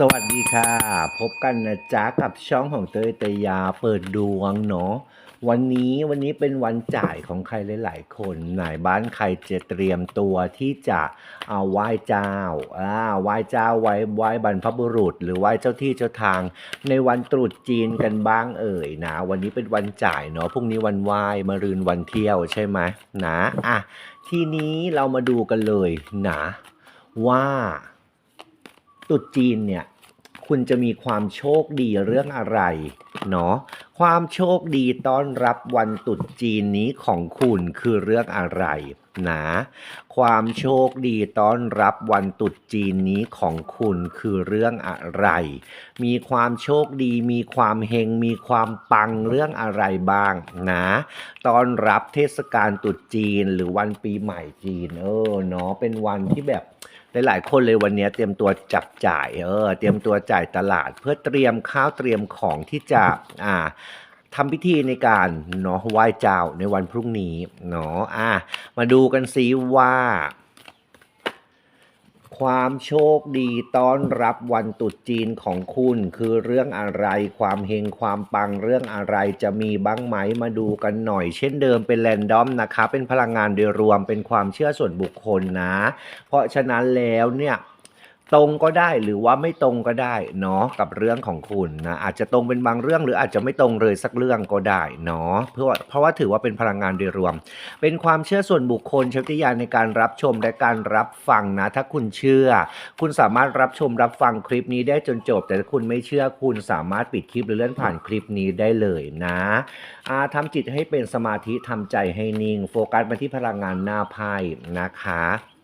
สวัสดีค่ะ พบกันนะจ๊ะกับช่องของเตยเตยยาเปิดดวงเนาะวันนี้วันนี้เป็นวันจ่ายของใครหลาย ๆ คนไหนบ้านใครจะเตรียมตัวที่จะเอาไหว้เจ้าอ่าไหว้เจ้าไหว้ไหว้บรรพบุรุษ หรือไหว้เจ้าที่เจ้าทาง ในวันตรุษจีนกันบ้างเอ่ยนะ วันนี้เป็นวันจ่ายเนาะพรุ่งนี้วันไหว้มารืนวันเที่ยวใช่ไหมนะอะทีนี้เรามาดูกันเลยนะว่า ตรุษจีนเนี่ยคุณจะมีความโชคดีเรื่องอะไรเนาะความโชคดีต้อนรับวันตรุษจีนนี้ของคุณคือเรื่องอะไรนะความโชคดีต้อนรับวันตรุษจีนนี้ของคุณคือเรื่องอะไร มีความโชคดี มีความเฮง มีความปังเรื่องอะไรบ้างนะต้อนรับเทศกาลตรุษจีนหรือวันปีใหม่จีนเออเนาะเป็นวันที่แบบ หลายๆคนเลยวันนี้เตรียมตัวจับจ่ายเออเตรียมตัวจ่ายตลาด เพื่อเตรียมข้าวเตรียมของที่จะอ่าทำพิธีในการเนาะไหว้เจ้าในวันพรุ่งนี้เนาะอะมาดูกันซิว่า ความโชคดีต้อนรับวันตรุษจีนของคุณ คือเรื่องอะไรความเฮงความปังเรื่องอะไรจะมีบ้างไหมมาดูกันหน่อย เช่นเดิมเป็นแรนดอมนะคะ เป็นพลังงานโดยรวมเป็นความเชื่อส่วนบุคคลนะ เพราะฉะนั้นแล้วเนี่ย ตรงก็ได้หรือว่าไม่ตรงก็ได้เนาะกับเรื่องของคุณนะอาจจะตรงเป็นบางเรื่องหรืออาจจะไม่ตรงเลยสักเรื่องก็ได้เนาะเพื่อเพราะว่าถือว่าเป็นพลังงานโดยรวม เป็นความเชื่อส่วนบุคคลช้วิยาณในการรับชมและการรับฟังนะถ้าคุณเชื่อ คุณสามารถรับชมรับฟังคลิปนี้ได้จนจบ แต่ถ้าคุณไม่เชื่อคุณสามารถปิดคลิปหรือเลื่อนผ่านคลิปนี้ได้เลยนะอาทำจิตให้เป็นสมาธิทำใจให้นิ่ง โฟกัสมาที่พลังงานหน้าไพ่นะคะ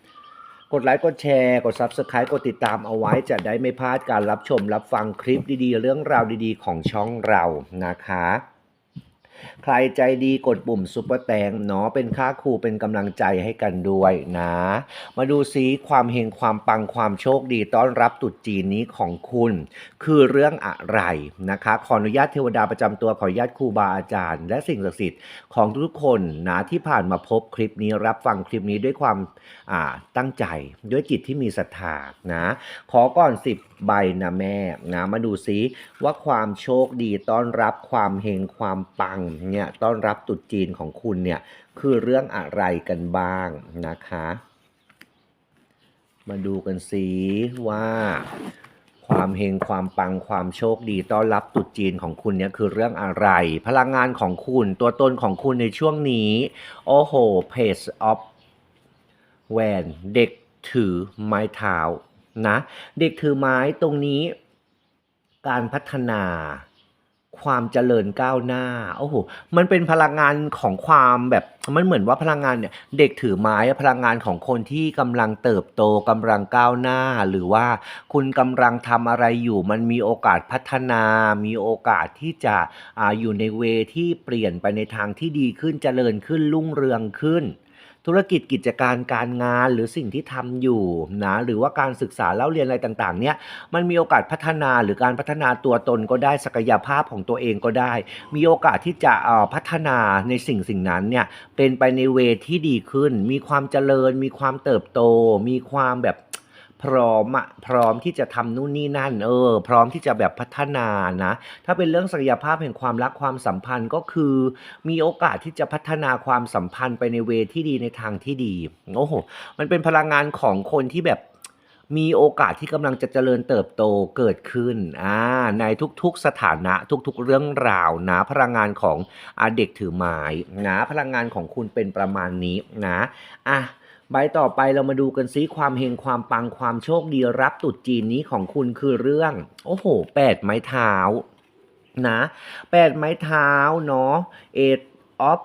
กดไลค์กดแชร์ กด Subscribe กดติดตามเอาไว้จะได้ไม่พลาดการรับชมรับฟังคลิปดีๆ เรื่องราวดีๆ ของช่องเรานะคะ ใครใจดีกดปุ่มซุปเปอร์แตงเนาะเป็นค่าครูเป็นกำลังใจให้กันด้วยนะ มาดูซิความเฮงความปังความโชคดีต้อนรับตรุษจีนนี้ของคุณ คือเรื่องอะไรนะคะ ขออนุญาตเทวดาประจำตัวขออนุญาตครูบาอาจารย์ และสิ่งศักดิ์สิทธิ์ของทุกๆคนนะที่ผ่านมาพบคลิปนี้รับฟังคลิปนี้ด้วยความตั้งใจด้วยจิตที่มีศรัทธานะ ขอก่อน 10 ใบนะแม่นะมาดูซิว่าความโชคดีต้อนรับความเฮงความปังเนี่ยต้อนรับตรุษจีนของคุณเนี่ยคือเรื่องอะไรกันบ้างนะคะ มาดูกันซิว่าความเฮงความปังความโชคดีต้อนรับตรุษจีนของคุณเนี่ยคือเรื่องอะไร พลังงานของคุณตัวตนของคุณในช่วงนี้ โอ้โห Page of แวนเด็กถือไม้เท้า นะเด็กถือไม้ตรงนี้ การพัฒนาความเจริญก้าวหน้าโอ้โหมันเป็นพลังงานของความแบบมันเหมือนว่าพลังงานเนี่ยเด็กถือไม้พลังงานของคนที่กำลังเติบโตกำลังก้าวหน้า หรือว่าคุณกำลังทำอะไรอยู่ มันมีโอกาสพัฒนา มีโอกาสที่จะออยู่ในเวที่เปลี่ยนไปในทางที่ดีขึ้นเจริญขึ้นรุ่งเรืองขึ้น ธุรกิจกิจการการงานหรือสิ่งที่ทำอยู่นะหรือว่าการศึกษาเล่าเรียนอะไรต่างๆเนี่ยมันมีโอกาสพัฒนาหรือการพัฒนาตัวตนก็ได้ศักยภาพของตัวเองก็ได้ มีโอกาสที่จะเอ่อพัฒนาในสิ่งสิ่งนั้นเนี่ยเป็นไปในเวที่ดีขึ้น มีความเจริญ มีความเติบโต มีความแบบ พร้อมอะพร้อมที่จะทำนู่นนี่นั่น เออ พร้อมที่จะแบบพัฒนานะ ถ้าเป็นเรื่องศักยภาพแห่งความรักความสัมพันธ์ก็คือ มีโอกาสที่จะพัฒนาความสัมพันธ์ไปในเวที่ดีในทางที่ดีโอ้โหมันเป็นพลังงานของคนที่แบบมีโอกาสที่กำลังจะเจริญเติบโตเกิดขึ้นอ่าในทุกๆสถานะทุกๆเรื่องราวนะ พลังงานของอเด็กถือไม้นะพลังงานของคุณเป็นประมาณนี้นะอะ ใบต่อไปเรามาดูกันซิความเฮงความปังความโชคดีรับตรุษจีนนี้ของคุณคือเรื่อง โอ้โหแปดไม้เท้านะแปดไม้เท้าเนาะ eight of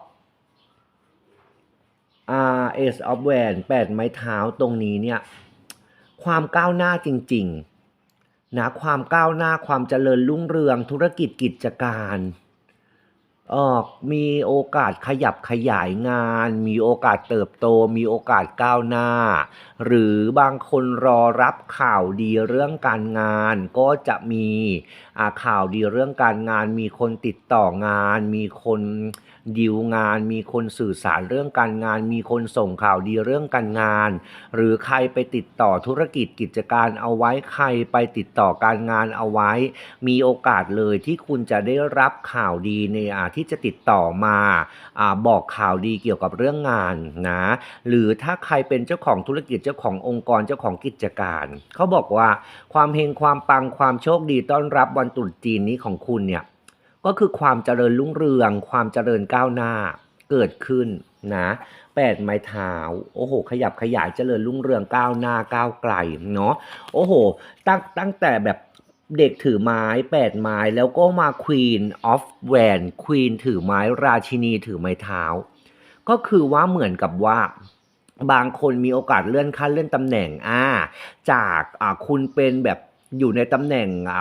อ่า ace of แวนแปดไม้เท้าตรงนี้เนี่ยความก้าวหน้าจริง ๆ นะความก้าวหน้าความเจริญรุ่งเรืองธุรกิจกิจการ อออมีโอกาสขยับขยายงาน มีโอกาสเติบโต มีโอกาสก้าวหน้า หรือบางคนรอรับข่าวดีเรื่องการงาน ก็จะมีข่าวดีเรื่องการงาน มีคนติดต่องาน มีคน ดีลงาน มีคนสื่อสารเรื่องการงาน มีคนส่งข่าวดีเรื่องการงาน หรือใครไปติดต่อธุรกิจกิจการเอาไว้ใครไปติดต่อการงานเอาไว้ มีโอกาสเลยที่คุณจะได้รับข่าวดีในอาที่จะติดต่อมาอบอกข่าวดีเกี่ยวกับเรื่องงานนะหรือถ้าใครเป็นเจ้าของธุรกิจเจ้าขององค์กรเจ้าของกิจการ เขาบอกว่าความเฮงความปังความโชคดีต้อนรับวันตรุษจีนนี้ของคุณเนี่ย ก็คือความเจริญรุ่งเรือง ความเจริญก้าวหน้าเกิดขึ้นนะแปดไม้เท้าโอ้โห ขยับขยายเจริญรุ่งเรืองก้าวหน้าก้าวไกลเนาะโอ้โห ตั้งตั้งแต่แบบเด็กถือไม้แปดไม้แล้วก็มา Queen of w a n Queen ถือไม้ราชินีถือไม้เท้า ก็คือว่าเหมือนกับว่าบางคนมีโอกาสเลื่อนขั้นเลื่อนตำแหน่งอ่าจากอ่าคุณเป็นแบบอยู่ในตำแหน่งอ่า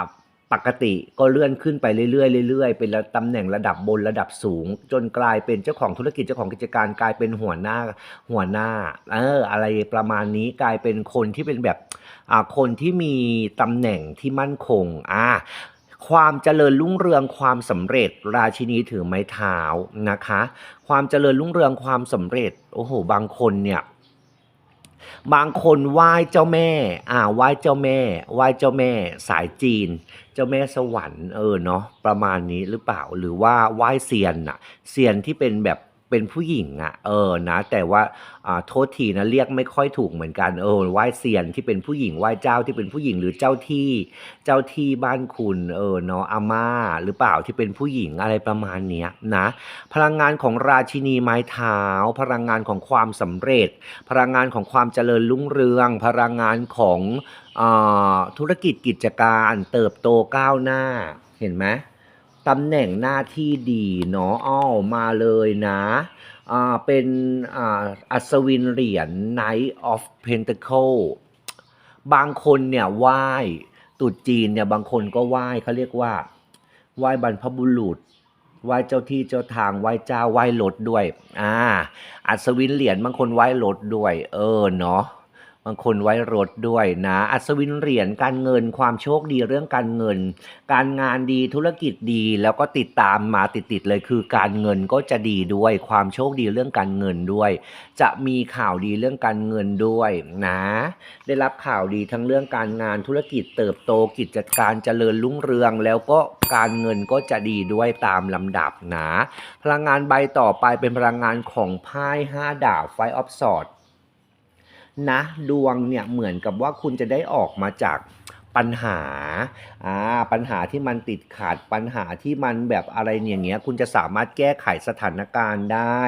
ปกติก็เลื่อนขึ้นไปเรื่อยๆเรื่อยๆเป็นตำแหน่งระดับบนระดับสูง จนกลายเป็นเจ้าของธุรกิจเจ้าของกิจการกลายเป็นหัวหน้าหัวหน้าเอออะไรประมาณนี้กลายเป็นคนที่เป็นแบบอ่าคนที่มีตำแหน่งที่มั่นคงอ่าความเจริญรุ่งเรืองความสำเร็จราชินีถือไม้เท้านะคะ ความเจริญรุ่งเรืองความสำเร็จโอ้โหบางคนเนี่ยบางคนไหว้เจ้าแม่ อ่า ไหว้เจ้าแม่ ไหว้เจ้าแม่ สายจีน เจ้าแม่สวรรค์เออเนาะประมาณนี้หรือเปล่าหรือว่าไหว้เซียนอะเซียนที่เป็นแบบ เป็นผู้หญิงอะ่ะ เออนะ แต่ว่าอ่าโทษทีนะเรียกไม่ค่อยถูกเหมือนกันเออไหว้เซียนที่เป็นผู้หญิงไหว้เจ้าที่เป็นผู้หญิงหรือเจ้าที่เจ้าที่บ้านคุณเออเนาะอาม่าหรือเปล่าที่เป็นผู้หญิงอะไรประมาณเนี้ยนะพลังงานของราชินีไม้เท้า พลังงานของความสำเร็จ พลังงานของความเจริญรุ่งเรือง พลังงานของอาธุรกิจกิจการเติบโตก้าวหน้าเห็นไหม ตำแหน่งหน้าที่ดีเนาะอ้าวมาเลยนะอ่าเป็นอ่าอัศวินเหรียญ Knight of Pentacle บางคนเนี่ยไหว้ตรุษจีนเนี่ยบางคนก็ไหว้เขาเรียกว่าไหว้บรรพบุรุษไหว้เจ้าที่เจ้าทางไหว้เจ้าไหว้รถด้วย อ่า อัศวินเหรียญบางคนไหว้รถด้วย เออเนาะ บางคนไว้รถด้วยนะอัศวินเหรียญการเงินความโชคดีเรื่องการเงิน การงานดีธุรกิจดีแล้วก็ติดตามมาติดๆเลยคือการเงินก็จะดีด้วย ความโชคดีเรื่องการเงินด้วย จะมีข่าวดีเรื่องการเงินด้วยนะ ได้รับข่าวดีทั้งเรื่องการงานธุรกิจเติบโตกิจการเจริญรุ่งเรือง แล้วก็การเงินก็จะดีด้วยตามลำดับนะ พลังงานใบต่อไปเป็นพลังงานของไพ่ห้าดาบไฟออฟสอด นะดวงเนี่ยเหมือนกับว่าคุณจะได้ออกมาจากปัญหาอ่าปัญหาที่มันติดขัดปัญหาที่มันแบบอะไรอย่างเงี้ย คุณจะสามารถแก้ไขสถานการณ์ได้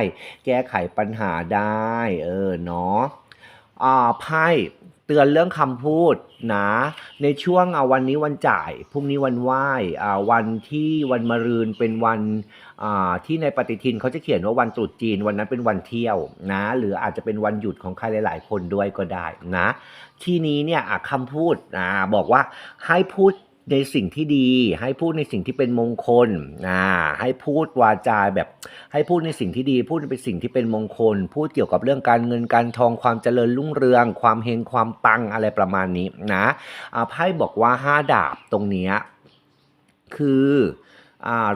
แก้ไขปัญหาได้ เออเนาะอ่าไพ่ เตือนเรื่องคำพูดนะในช่วงวันนี้วันจ่ายพรุ่งนี้วันไหว้วันที่วันมะรืนเป็นวันที่ในปฏิทินเขาจะเขียนว่าวันตรุษจีนวันนั้นเป็นวันเที่ยวนะหรืออาจจะเป็นวันหยุดของใครหลาย ๆ คนด้วยก็ได้นะ ที่นี้เนี่ยคำพูดนะบอกว่าให้พูด ในสิ่งที่ดี ให้พูดในสิ่งที่เป็นมงคลอ่าให้พูดวาจาแบบ ให้พูดในสิ่งที่ดี พูดเป็นสิ่งที่เป็นมงคล พูดเกี่ยวกับเรื่องการเงินการทองความเจริญรุ่งเรือง ความเฮงความปังอะไรประมาณนี้นะไพ่บอกว่าห้าดาบตรงเนี้ยคือ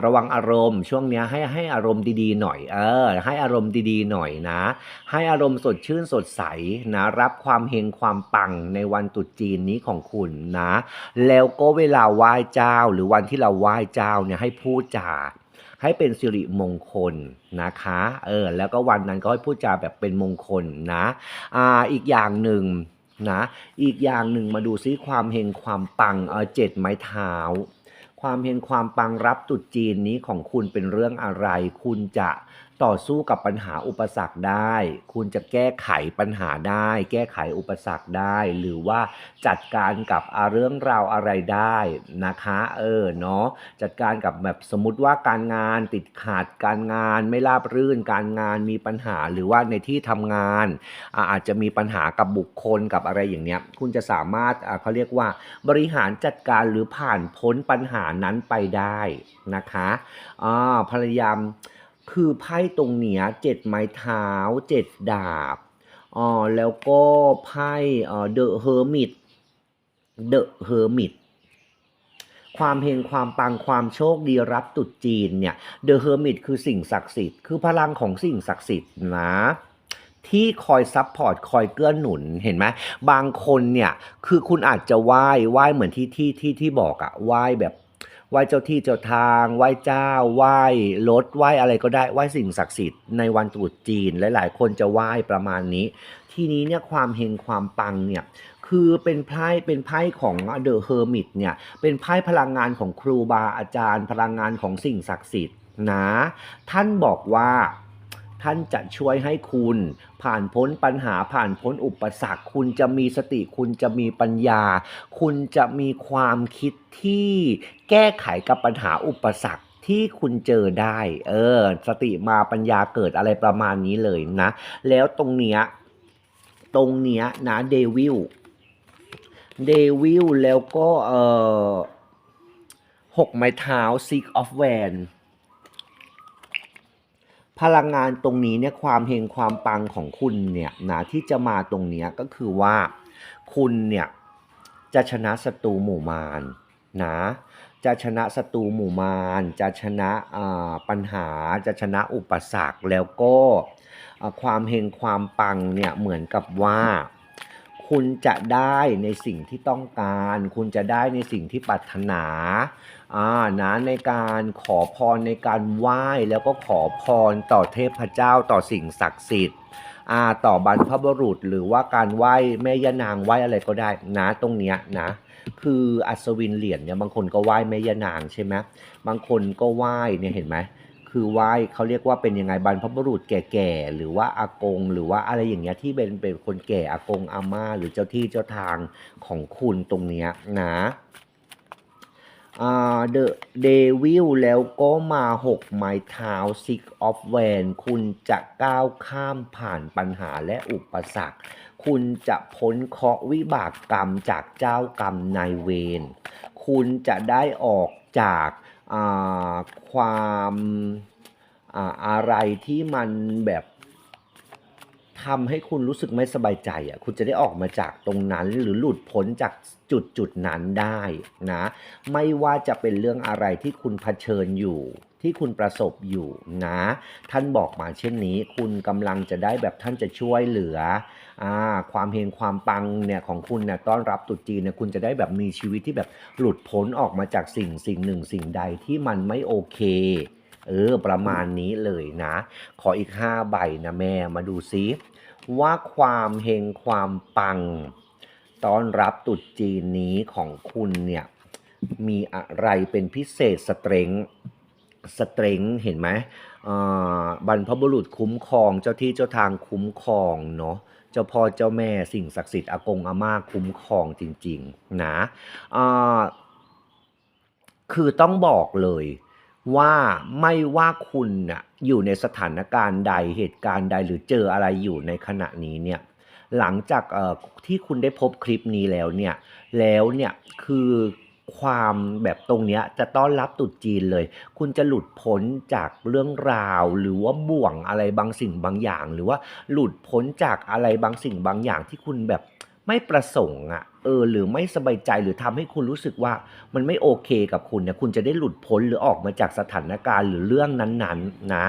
ระวังอารมณ์ ช่วงนี้ให้ให้อารมณ์ดีๆหน่อยเออให้อารมณ์ดีๆหน่อยนะ ให้อารมณ์สดชื่นสดใสนะรับความเฮงความปังในวันตรุษจีนนี้ของคุณนะ แล้วก็เวลาไหว้เจ้าหรือวันที่เราไหว้เจ้าเนี่ยให้พูดจาให้เป็นสิริมงคลนะคะ เออ แล้วก็วันนั้นก็ให้พูดจาแบบเป็นมงคลนะ อ่า อีกอย่างหนึ่งนะ อีกอย่างหนึ่งมาดูซิความเฮงความปัง เออเจ็ดไม้เท้า ความเฮงความปังรับตุดจีนนี้ของคุณเป็นเรื่องอะไร คุณจะ ต่อสู้กับปัญหาอุปสรรคได้ คุณจะแก้ไขปัญหาได้ แก้ไขอุปสรรคได้ หรือว่าจัดการกับเรื่องราวอะไรได้นะคะ เออเนาะจัดการกับแบบสมมติว่าการงานติดขัดการงานไม่ราบรื่นการงานมีปัญหาหรือว่าในที่ทำงาน อาจจะมีปัญหากับบุคคลกับอะไรอย่างเนี้ย คุณจะสามารถเขาเรียกว่า บริหารจัดการหรือผ่านพ้นปัญหานั้นไปได้นะคะอ่าพยายาม คือไพ่ตรงเนี้ยเจ็ดไม้เท้าเจ็ดดาบอ๋อแล้วก็ไพ่เดอ่อ The Hermit The Hermit ความเฮงความปังความโชคดีรับตรุษจีนเนี่ยเดอะเฮอร์มิตคือสิ่งศักดิ์สิทธิ์คือพลังของสิ่งศักดิ์สิทธิ์นะที่คอยซัพพอร์ตคอยเกื้อหนุนเห็นไหมบางคนเนี่ยคือคุณอาจจะไหว้ไหว้เหมือนที่ที่ที่ที่บอกอะไหว้แบบ ไหว้เจ้าที่เจ้าทาง ไหว้เจ้า ไหว้รถ ไหว้อะไรก็ได้ ไหว้สิ่งศักดิ์สิทธิ์ในวันตรุษจีน หลาย ๆ คนจะไหว้ประมาณนี้ ทีนี้เนี่ยความเฮงความปังเนี่ยคือเป็นไพ่เป็นไพ่ของเดอะเฮอร์มิตเนี่ยเป็นไพ่พลังงานของครูบาอาจารย์ พลังงานของสิ่งศักดิ์สิทธิ์นะ ท่านบอกว่า ท่านจะช่วยให้คุณ ผ่านพ้นปัญหาผ่านพ้นอุปสรรค คุณจะมีสติคุณจะมีปัญญา คุณจะมีความคิดที่แก้ไขกับปัญหาอุปสรรคที่คุณเจอได้ เออ สติมาปัญญาเกิดอะไรประมาณนี้เลยนะ แล้วตรงเนี้ย ตรงเนี้ยนะเดวิล เดวิลแล้วก็เออหกไม้เท้า six of w a n พลังงานตรงนี้เนี่ยความเฮงความปังของคุณเนี่ยนะที่จะมาตรงนี้ก็คือว่า คุณเนี่ยจะชนะศัตรูหมู่มารนะจะชนะศัตรูหมู่มารจะชนะปัญหาจะชนะอุปสรรคแล้วก็ความเฮงความปังเนี่ยเหมือนกับว่า คุณจะได้ในสิ่งที่ต้องการ คุณจะได้ในสิ่งที่ปรารถนาอ่านะในการขอพรในการไหว้แล้วก็ขอพรต่อเทพเจ้าต่อสิ่งศักดิ์สิทธิ์อ่าต่อบรรพบุรุษหรือว่าการไหว้แม่ย่านางไหว้อะไรก็ได้นะตรงเนี้ยนะคืออัศวินเหรียญเนี่ยบางคนก็ไหว้แม่ย่านางใช่ไหมบางคนก็ไหว้เนี่ยเห็นไหม คือไหว้เขาเรียกว่าเป็นยังไงบรรพบุรุษแก่ๆหรือว่าอากง หรือว่าอะไรอย่างเงี้ยที่เป็นเป็นคนแก่อากงอาม่าหรือเจ้าที่เจ้าทางของคุณตรงเนี้ยนะเดอะเดวิลแล้วก็มาหกไม้เท้า six of w a n คุณจะก้าวข้ามผ่านปัญหาและอุปสรรค คุณจะพ้นเคราะห์วิบากกรรมจากเจ้ากรรมนายเวร คุณจะได้ออกจาก ความอ่าอะไรที่มันแบบทำให้คุณรู้สึกไม่สบายใจอะคุณจะได้ออกมาจากตรงนั้นหรือหลุดพ้นจากจุดจุดนั้นได้นะ ไม่ว่าจะเป็นเรื่องอะไรที่คุณเผชิญอยู่ ที่คุณประสบอยู่นะ ท่านบอกมาเช่นนี้ คุณกำลังจะได้แบบท่านจะช่วยเหลือ ความเฮงความปังเนี่ยของคุณเนี่ยต้อนรับตรุษจีนเนี่ยคุณจะได้แบบมีชีวิตที่แบบหลุดพ้นออกมาจากสิ่งสิ่งหนึ่งสิ่งใดที่มันไม่โอเคเออประมาณนี้เลยนะ ขออีก 5 ใบนะแม่มาดูซิว่าความเฮงความปัง ต้อนรับตรุษจีนนี้ของคุณเนี่ยมีอะไรเป็นพิเศษสเตรงสเตรงเห็นไหมบรรพบุรุษคุ้มครองเจ้าที่เจ้าทางคุ้มครองเนาะ เจ้าพ่อเจ้าแม่สิ่งศักดิ์สิทธิ์อากงอาม่าคุ้มครองจริงๆนะคือต้องบอกเลยว่าไม่ว่าคุณน่ะอยู่ในสถานการณ์ใดเหตุการณ์ใดหรือเจออะไรอยู่ในขณะนี้เนี่ยหลังจากที่คุณได้พบคลิปนี้แล้วเนี่ยแล้วเนี่ยคือ ความแบบตรงเนี้ยจะต้อนรับตรุษจีนเลย คุณจะหลุดพ้นจากเรื่องราว หรือว่าบ่วงอะไรบางสิ่งบางอย่าง หรือว่าหลุดพ้นจากอะไรบางสิ่งบางอย่างที่คุณแบบไม่ประสงค์อะเออหรือไม่สบายใจหรือทำให้คุณรู้สึกว่ามันไม่โอเคกับคุณเนี่ยคุณจะได้หลุดพ้นหรือออกมาจากสถานการณ์หรือเรื่องนั้นๆนะ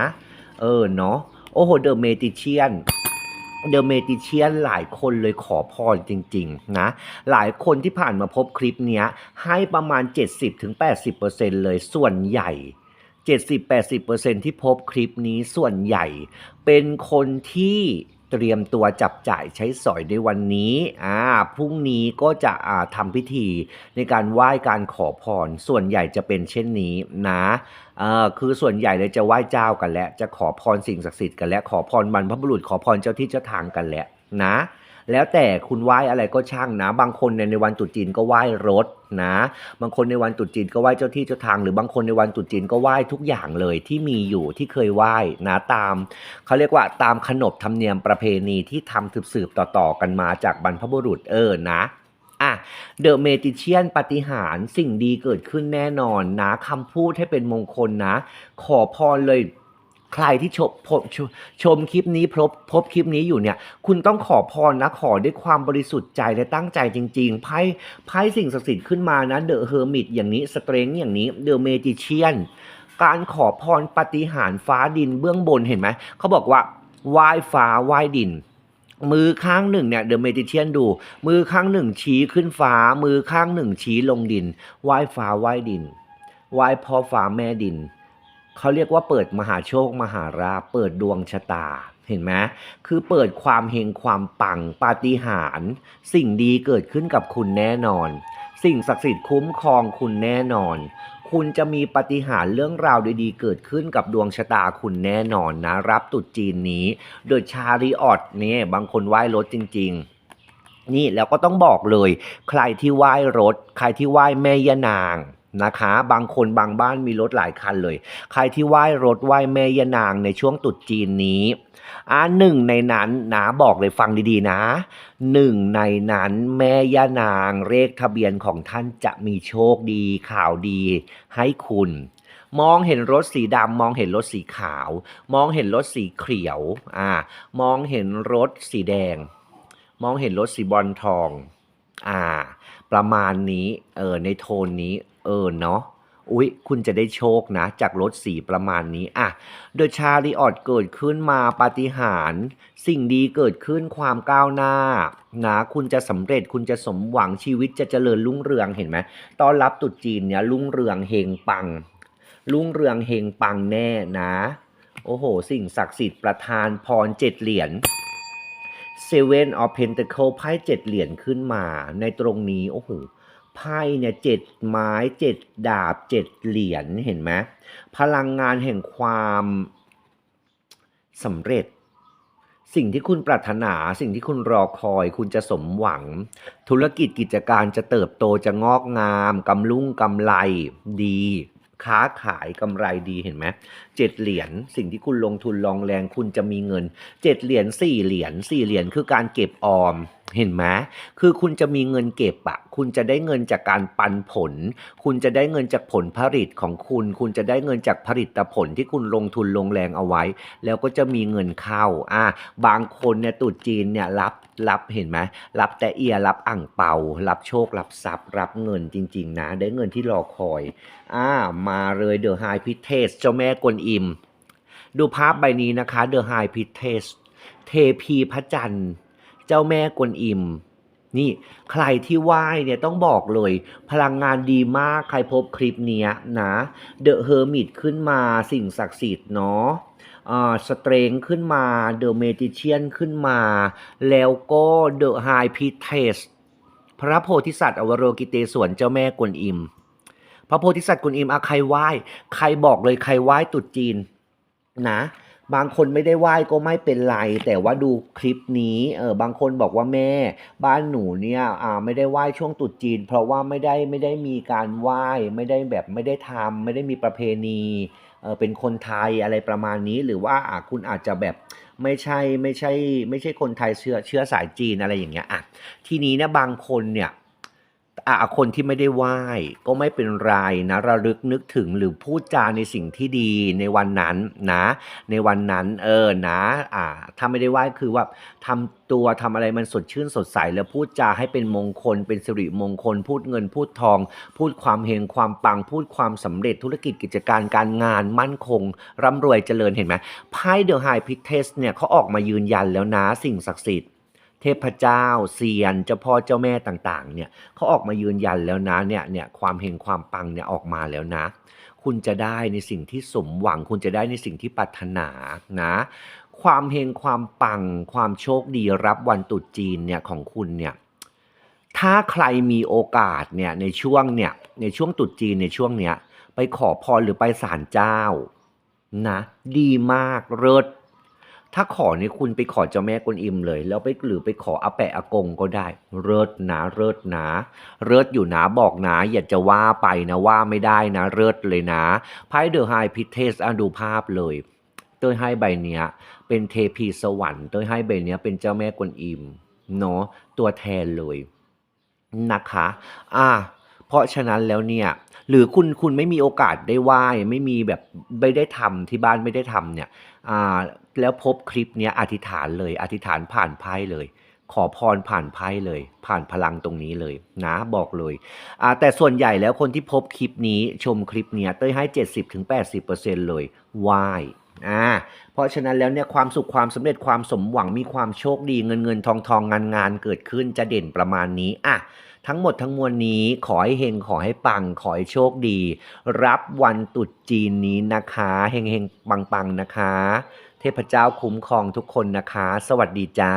เออเนาะโอ้โหเดอะเมติเชียน เดอะเมติเชียนหลายคนเลยขอพรจริง ๆ นะ หลายคนที่ผ่านมาพบคลิปเนี้ย ให้ประมาณ 70-80%เลยส่วนใหญ่ 70-80%ที่พบคลิปนี้ส่วนใหญ่ เป็นคนที่ เตรียมตัวจับจ่ายใช้สอยในวันนี้ อ่า พรุ่งนี้ก็จะอ่าทำพิธีในการไหว้การขอพร ส่วนใหญ่จะเป็นเช่นนี้นะเอ่อคือส่วนใหญ่เลยจะไหว้เจ้ากันแล้ว จะขอพรสิ่งศักดิ์สิทธิ์กันแล้ว ขอพรบรรพบุรุษ ขอพรเจ้าที่เจ้าทางกันแล้วนะ แล้วแต่คุณไหว้อะไรก็ช่างนะ บางคนในในวันตรุษจีนก็ไหว้รถนะ บางคนในวันตรุษจีนก็ไหว้เจ้าที่เจ้าทาง หรือบางคนในวันตรุษจีนก็ไหว้ทุกอย่างเลยที่มีอยู่ที่เคยไหว้นะตามเขาเรียกว่าตามขนบธรรมเนียมประเพณีที่ทำสืบๆต่อๆกันมาจากบรรพบุรุษเออนะอะเดอะเมติเชียนปฏิหารสิ่งดีเกิดขึ้นแน่นอนนะคำพูดให้เป็นมงคลนะ ขอพรเลย ใครที่ชมพบชชมคลิปนี้พบพบคลิปนี้อยู่เนี่ย คุณต้องขอพรนะขอด้วยความบริสุทธิ์ใจและตั้งใจจริงๆไพ่ไพ่สิ่งศักดิ์สิทธิ์ขึ้นมานะเดอะเฮอร์มิตอย่างนี้สเตร n งอย่างนี้เดอะเมจิเชียนการขอพรปฏิหารฟ้าดินเบื้องบนเห็นไหมเขาบอกว่าไหว้ฟ้าไหว้ดินมือข้างหนึ่งเนี่ยเดอะเมจิเชียนดู มือข้างหนึ่งชี้ขึ้นฟ้า มือข้างหนึ่งชี้ลงดินไหว้ฟ้าไหว้ดินไหว้พ่อฟ้าแม่ดิน เขาเรียกว่าเปิดมหาโชคมหาราเปิดดวงชะตาเห็นไหมคือเปิดความเฮงความปังปาฏิหาริย์สิ่งดีเกิดขึ้นกับคุณแน่นอน สิ่งศักดิ์สิทธิ์คุ้มครองคุณแน่นอน คุณจะมีปาฏิหาริย์เรื่องราวดีๆ เกิดขึ้นกับดวงชะตาคุณแน่นอนนะ รับตรุษจีนนี้โดยชาริออตเนี่ยบางคนไหว้รถจริง ๆนี่แล้วก็ต้องบอกเลย ใครที่ไหว้รถ ใครที่ไหว้แม่ยานาง นะคะ บางคนบางบ้านมีรถหลายคันเลย ใครที่ไหว้รถไหว้แม่ยานางในช่วงตรุษจีนนี้อ่าหนึ่งในนั้นนะบอกเลยฟังดีๆนะหนึ่งในนั้นแม่ย่านางเลขทะเบียนของท่านจะมีโชคดีข่าวดีให้คุณ มองเห็นรถสีดำมองเห็นรถสีขาว มองเห็นรถสีเขียวอ่ามองเห็นรถสีแดง มองเห็นรถสีบอลทอง อ่า ประมาณนี้เออในโทนนี้ เออเนาะอุ๊ย คุณจะได้โชคนะ จากรถสีประมาณนี้อะโดยชาริออดเกิดขึ้นมาปาฏิหาริย์สิ่งดีเกิดขึ้นความก้าวหน้านะคุณจะสำเร็จคุณจะสมหวังชีวิตจะเจริญรุ่งเรืองเห็นไหมตอนรับตรุษจีนเนี่ยรุ่งเรืองเฮงปัง รุ่งเรืองเฮงปังแน่นะ โอ้โห สิ่งศักดิ์สิทธิ์ประทานพรเจ็ดเหรียญ Seven of Pentacle ไพ่เจ็ดเหรียญขึ้นมา ในตรงนี้โอ้โห ไพ่เนี่ยเจ็ดไม้เจ็ดดาบเจ็ดเหรียญเห็นไหมพลังงานแห่งความสำเร็จ สิ่งที่คุณปรารถนาสิ่งที่คุณรอคอย คุณจะสมหวัง ธุรกิจกิจการจะเติบโตจะงอกงามกำลุ่งกำไรดี ค้าขายกำไรดีเห็นไหมเจ็ดเหรียญสิ่งที่คุณลงทุนลองแรงคุณจะมีเงินเจ็ดเหรียญสี่เหรียญสี่เหรียญคือการเก็บออมเห็นไหมคือคุณจะมีเงินเก็บอะคุณจะได้เงินจากการปันผล คุณจะได้เงินจากผลผลิตของคุณ คุณจะได้เงินจากผลิตผลที่คุณลงทุนลงแรงเอาไว้ แล้วก็จะมีเงินเข้า อะบางคนเนี่ยตรุษจีนเนี่ยรับรับเห็นไหมรับแต่เอียรับอ่างเปา รับโชครับทรัพย์ รับเงินจริง ๆ นะ ได้เงินที่รอคอย อ่า มาเลยเดอะไฮพิเทสเจ้าแม่กวนอิม ดูภาพใบนี้นะคะเดอะไฮพิเทสเทพีพระจันทร์ เจ้าแม่กวนอิม นี่ใครที่ไหว้เนี่ยต้องบอกเลย พลังงานดีมากใครพบคลิปเนี้ยนะเดอะเฮอร์มิตขึ้นมาสิ่งศักดิ์สิทธิ์เนาะอ่าสเตรงขึ้นมาเดอะเมจิเชียนขึ้นมา แล้วก็เดอะไฮพิเทสพระโพธิสัตว์อวโรกิเตศวรเจ้าแม่กวนอิม พระโพธิสัตว์กวนอิมอะใครไหว้ ใครบอกเลยใครไหว้ตรุษจีนนะ บางคนไม่ได้ไหว้ก็ไม่เป็นไร แต่ว่าดูคลิปนี้เออบางคนบอกว่าแม่ บ้านหนูเนี่ยอ่าไม่ได้ไหว้ช่วงตรุษจีน เพราะว่าไม่ได้ไม่ได้มีการไหว้ไม่ได้แบบไม่ได้ทำไม่ได้มีประเพณีเออเป็นคนไทยอะไรประมาณนี้ หรือว่าคุณอาจจะแบบไม่ใช่ไม่ใช่ไม่ใช่คนไทยเชื้อเชื้อสายจีนอะไรอย่างเงี้ยอะทีนี้เนี่ยบางคนเนี่ย อะคนที่ไม่ได้ไหว้ก็ไม่เป็นไรนะระลึกนึกถึงหรือพูดจาในสิ่งที่ดีในวันนั้นนะ ในวันนั้นเออนะอ่าถ้าไม่ได้ไหว้คือว่าทำตัวทำอะไรมันสดชื่นสดใส แล้วพูดจาให้เป็นมงคล เป็นสิริมงคล พูดเงินพูดทอง พูดความเฮงความปัง พูดความสำเร็จธุรกิจกิจการการงานมั่นคง ร่ำรวยเจริญเห็นไหมไพ่เดอะไฮพิเทสเนี่ยเขาออกมายืนยันแล้วนะสิ่งศักดิ์สิทธิ์ เทพเจ้าเซียนเจ้าพ่อเจ้าแม่ต่างๆเนี่ยเขาออกมายืนยันแล้วนะเนี่ยเนี่ยความเฮงความปังเนี่ยออกมาแล้วนะ คุณจะได้ในสิ่งที่สมหวัง คุณจะได้ในสิ่งที่ปรารถนานะความเฮงความปังความโชคดีรับวันตรุษจีนเนี่ยของคุณเนี่ยถ้าใครมีโอกาสเนี่ยในช่วงเนี่ยในช่วงตรุษจีนในช่วงเนี้ยไปขอพรหรือไปศาลเจ้านะดีมากเลิศ ถ้าขอเนี่ยคุณไปขอเจ้าแม่กวนอิมเลย แล้วไปหรือไปขออาแปะอากงก็ได้ เลิศนะเลิศนะเลิศอยู่นะบอกนะอย่าจะว่าไปนะว่าไม่ได้นะเลิศเลยนะไพ่เดอะไฮพิเทสอะดูภาพเลย เต้ยให้ใบเนี้ย เป็นเทพีสวรรค์เต้ยให้ใบเนี้ยเป็นเจ้าแม่กวนอิมเนาะตัวแทนเลยนะคะ อะเพราะฉะนั้นแล้วเนี่ย หรือคุณคุณไม่มีโอกาสได้ไหว้ไม่มีแบบไม่ได้ทำที่บ้านไม่ได้ทำเนี่ยอ่าแล้วพบคลิปเนี้ยอธิษฐานเลย อธิษฐานผ่านไพ่เลย ขอพรผ่านไพ่เลย ผ่านพลังตรงนี้เลยนะบอกเลยอ่าแต่ส่วนใหญ่แล้วคนที่พบคลิปนี้ชมคลิปเนี้ยเต้ยให้ 70-80%เลยไหว้อ่าเพราะฉะนั้นแล้วเนี่ยความสุขความสำเร็จความสมหวังมีความโชคดีเงินเงินทองทองงานงานเกิดขึ้นจะเด่นประมาณนี้อะ ทั้งหมดทั้งมวลนี้ขอให้เฮงขอให้ปัง ขอให้โชคดี รับวันตุดจีนนี้นะคะเฮงเฮงปังปังนะคะ เทพเจ้าคุ้มครองทุกคนนะคะ สวัสดีจ้า